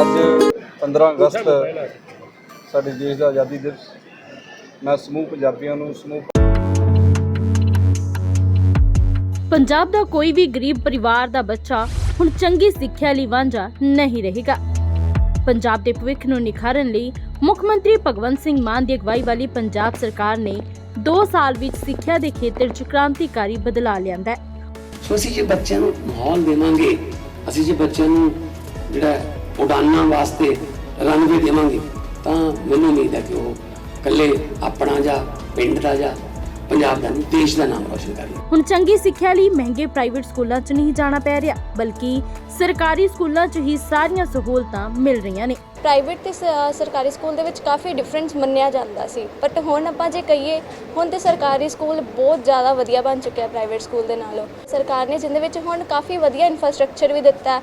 15 ਅਗਸਤ ਸਾਡੇ ਦੇਸ਼ ਦਾ ਆਜ਼ਾਦੀ ਦਿਵਸ। ਮੈਂ ਸਮੂਹ ਪੰਜਾਬੀਆਂ ਨੂੰ ਸਮੂਹ ਪੰਜਾਬ ਦਾ ਕੋਈ ਵੀ ਗਰੀਬ ਪਰਿਵਾਰ ਦਾ ਬੱਚਾ ਹੁਣ ਚੰਗੀ ਸਿੱਖਿਆ ਲਈ ਵਾਂਝਾ ਨਹੀਂ ਰਹੇਗਾ। ਪੰਜਾਬ ਦੇ ਭਵਿੱਖ ਨੂੰ ਨਿਖਾਰਨ ਲਈ ਮੁੱਖ ਮੰਤਰੀ ਭਗਵੰਤ ਸਿੰਘ ਮਾਨ ਦੀ ਅਗਵਾਈ ਵਾਲੀ ਪੰਜਾਬ ਸਰਕਾਰ ਨੇ 2 ਸਾਲ ਵਿੱਚ ਸਿੱਖਿਆ ਦੇ ਖੇਤਰ 'ਚ ਕ੍ਰਾਂਤੀਕਾਰੀ ਬਦਲਾਅ ਲਿਆਂਦਾ ਹੈ। ਸੋ ਅਸੀਂ ਜੇ ਬੱਚਿਆਂ ਨੂੰ ਮਾਹੌਲ ਦੇਵਾਂਗੇ ਅਸੀਂ ਜੇ ਬੱਚਿਆਂ ਨੂੰ ਜਿਹੜਾ ਉਡਾਨਾਂ ਵਾਸਤੇ ਰਨਵੇ ਦੇਵਾਂਗੇ। ਤਾਂ ਮੈਨੂੰ ਉਮੀਦ ਹੈ ਕਿ ਉਹ ਇਕੱਲੇ ਆਪਣਾ ਜਾਂ ਪਿੰਡ ਦਾ ਜਾਂ ਪੰਜਾਬ ਦਾ ਨਹੀਂ ਦੇਸ਼ ਦਾ ਨਾਮ ਰੋਸ਼ਨ ਕਰਨਗੇ। ਹੁਣ ਚੰਗੀ ਸਿੱਖਿਆ ਲਈ ਮਹਿੰਗੇ ਪ੍ਰਾਈਵੇਟ ਸਕੂਲਾਂ 'ਚ ਨਹੀਂ ਜਾਣਾ ਪੈ ਰਿਹਾ ਬਲਕਿ ਸਰਕਾਰੀ ਸਕੂਲਾਂ 'ਚ ਹੀ ਸਾਰੀਆਂ ਸਹੂਲਤਾਂ ਮਿਲ ਰਹੀਆਂ ਨੇ। ਪ੍ਰਾਈਵੇਟ ਤੇ ਸ- ਸਰਕਾਰੀ ਸਕੂਲ ਦੇ ਵਿੱਚ ਕਾਫੀ ਡਿਫਰੈਂਸ ਮੰਨਿਆ ਜਾਂਦਾ ਸੀ ਬਟ ਹੁਣ ਆਪਾਂ ਜੇ ਕਹੀਏ ਹੁਣ ਤੇ ਸਰਕਾਰੀ ਸਕੂਲ ਬਹੁਤ ਜ਼ਿਆਦਾ ਵਧੀਆ ਬਣ ਚੁੱਕਿਆ ਪ੍ਰਾਈਵੇਟ ਸਕੂਲ ਦੇ ਨਾਲੋਂ। ਸਰਕਾਰ ਨੇ ਜਿੰਦੇ ਵਿੱਚ ਹੁਣ ਕਾਫੀ ਵਧੀਆ ਇਨਫਰਾਸਟ੍ਰਕਚਰ ਵੀ ਦਿੱਤਾ ਹੈ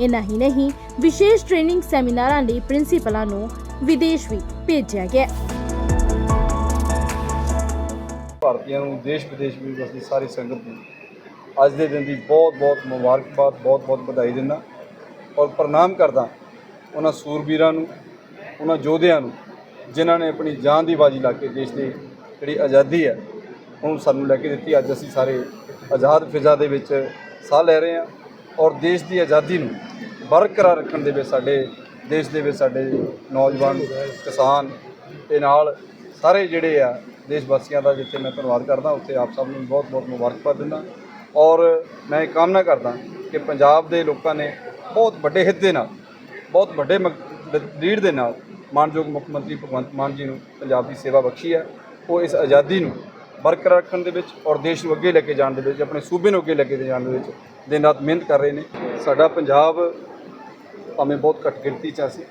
ਇਨਾ ਹੀ ਨਹੀਂ, ਵਿਸ਼ੇਸ਼ ਟ੍ਰੇਨਿੰਗ ਸੈਮੀਨਾਰਾਂ ਲਈ ਪ੍ਰਿੰਸੀਪਲਾਂ ਨੂੰ ਵਿਦੇਸ਼ ਵੀ ਭੇਜਿਆ ਗਿਆ। ਭਾਰਤੀਆਂ ਨੂੰ ਦੇਸ਼ ਵਿਦੇਸ਼ ਵਿੱਚ ਵਸਦੀ ਸਾਰੀ ਸੰਗਤ ਨੂੰ ਅੱਜ ਦੇ ਦਿਨ ਦੀ ਬਹੁਤ ਬਹੁਤ ਮੁਬਾਰਕਬਾਦ, ਬਹੁਤ ਬਹੁਤ ਵਧਾਈ ਦਿੰਦਾ ਔਰ ਪ੍ਰਣਾਮ ਕਰਦਾ ਉਹਨਾਂ ਸੂਰਬੀਰਾਂ ਨੂੰ, ਉਹਨਾਂ ਯੋਧਿਆਂ ਨੂੰ, ਜਿਨ੍ਹਾਂ ਨੇ ਆਪਣੀ ਜਾਨ ਦੀ ਬਾਜੀ ਲਾ ਕੇ ਦੇਸ਼ ਦੀ ਜਿਹੜੀ ਆਜ਼ਾਦੀ ਹੈ, ਉਹਨੂੰ ਸਾਨੂੰ ਲੈ ਕੇ ਦਿੱਤੀ। ਅੱਜ ਅਸੀਂ ਸਾਰੇ ਆਜ਼ਾਦ ਫਿਜ਼ਾ ਦੇ ਵਿੱਚ ਸਾਹ ਲੈ ਰਹੇ ਹਾਂ। ਔਰ ਦੇਸ਼ ਦੀ ਆਜ਼ਾਦੀ ਨੂੰ ਬਰਕਰਾਰ ਰੱਖਣ ਦੇ ਵਿੱਚ ਸਾਡੇ ਦੇਸ਼ ਦੇ ਵਿੱਚ ਸਾਡੇ ਨੌਜਵਾਨ, ਕਿਸਾਨ ਤੇ ਨਾਲ ਸਾਰੇ ਜਿਹੜੇ ਆ ਦੇਸ਼ ਵਾਸੀਆਂ ਦਾ, ਜਿੱਥੇ ਮੈਂ ਧੰਨਵਾਦ ਕਰਦਾ, ਉੱਥੇ ਆਪ ਸਭ ਨੂੰ ਬਹੁਤ ਬਹੁਤ ਮੁਬਾਰਕਬਾਦ ਦਿੰਦਾ। ਔਰ ਮੈਂ ਇਹ ਕਾਮਨਾ ਕਰਦਾ ਕਿ ਪੰਜਾਬ ਦੇ ਲੋਕਾਂ ਨੇ ਬਹੁਤ ਵੱਡੇ ਹਿੱਤ ਦੇ ਨਾਲ, ਬਹੁਤ ਵੱਡੇ ਲੀਡ ਦੇ ਨਾਲ ਮਾਨਯੋਗ ਮੁੱਖ ਮੰਤਰੀ ਭਗਵੰਤ ਮਾਨ ਜੀ ਨੂੰ ਪੰਜਾਬ ਦੀ ਸੇਵਾ ਬਖਸ਼ੀ ਹੈ। ਉਹ ਇਸ ਆਜ਼ਾਦੀ ਨੂੰ ਬਰਕਰਾਰ ਰੱਖਣ ਦੇ ਵਿੱਚ ਔਰ ਦੇਸ਼ ਨੂੰ ਅੱਗੇ ਲੈ ਕੇ ਜਾਣ ਦੇ ਵਿੱਚ, ਆਪਣੇ ਸੂਬੇ ਨੂੰ ਅੱਗੇ ਲੈ ਕੇ ਜਾਣ ਦੇ ਵਿੱਚ ਦਿਨ ਰਾਤ ਮਿਹਨਤ ਕਰ ਰਹੇ ਨੇ। ਸਾਡਾ ਪੰਜਾਬ ਭਾਵੇਂ ਬਹੁਤ ਘੱਟ ਗਿਣਤੀ 'ਚ ਅਸੀਂ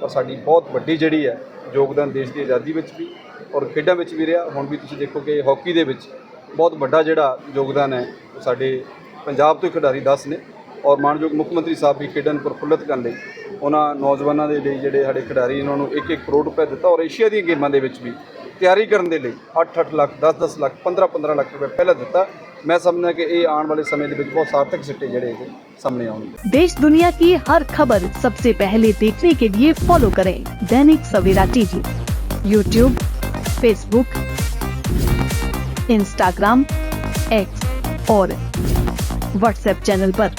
ਪਰ ਸਾਡੀ ਬਹੁਤ ਵੱਡੀ ਜਿਹੜੀ ਹੈ ਯੋਗਦਾਨ ਦੇਸ਼ ਦੀ ਆਜ਼ਾਦੀ ਵਿੱਚ ਵੀ ਔਰ ਖੇਡਾਂ ਵਿੱਚ ਵੀ ਰਿਹਾ। ਹੁਣ ਵੀ ਤੁਸੀਂ ਦੇਖੋ ਕਿ ਹਾਕੀ ਦੇ ਵਿੱਚ ਬਹੁਤ ਵੱਡਾ ਜਿਹੜਾ ਯੋਗਦਾਨ ਹੈ, ਉਹ ਸਾਡੇ ਪੰਜਾਬ ਤੋਂ ਹੀ ਖਿਡਾਰੀ 10 ਨੇ ਔਰ ਮਾਨਯੋਗ ਮੁੱਖ ਮੰਤਰੀ ਸਾਹਿਬ ਵੀ ਖੇਡਾਂ ਨੂੰ ਪ੍ਰਫੁੱਲਤ ਕਰਨ ਲਈ ਉਹਨਾਂ ਨੌਜਵਾਨਾਂ ਦੇ ਲਈ ਜਿਹੜੇ ਸਾਡੇ ਖਿਡਾਰੀ ਉਹਨਾਂ ਨੂੰ 1-1 ਕਰੋੜ ਰੁਪਏ ਦਿੱਤਾ ਔਰ ਏਸ਼ੀਆ ਦੀਆਂ ਗੇਮਾਂ ਦੇ ਵਿੱਚ ਵੀ ਤਿਆਰੀ ਕਰਨ ਦੇ ਲਈ 8-8 ਲੱਖ 10-10 ਲੱਖ 15-15 ਲੱਖ ਰੁਪਏ ਪਹਿਲਾਂ ਦਿੱਤਾ ਮੈਂ ਸਮਝਦਾ ਕਿ ਇਹ ਆਉਣ ਵਾਲੇ ਸਮੇਂ ਦੇ ਵਿੱਚ ਬਹੁਤ ਸਾਰਥਕ ਸਿੱਟੇ ਜਿਹੜੇ ਇਹਦੇ ਸਾਹਮਣੇ ਆਉਣਗੇ देश दुनिया की हर खबर सबसे पहले देखने के लिए फॉलो करें Dainik Savera TV YouTube Facebook Instagram X और व्हाट्सएप चैनल पर।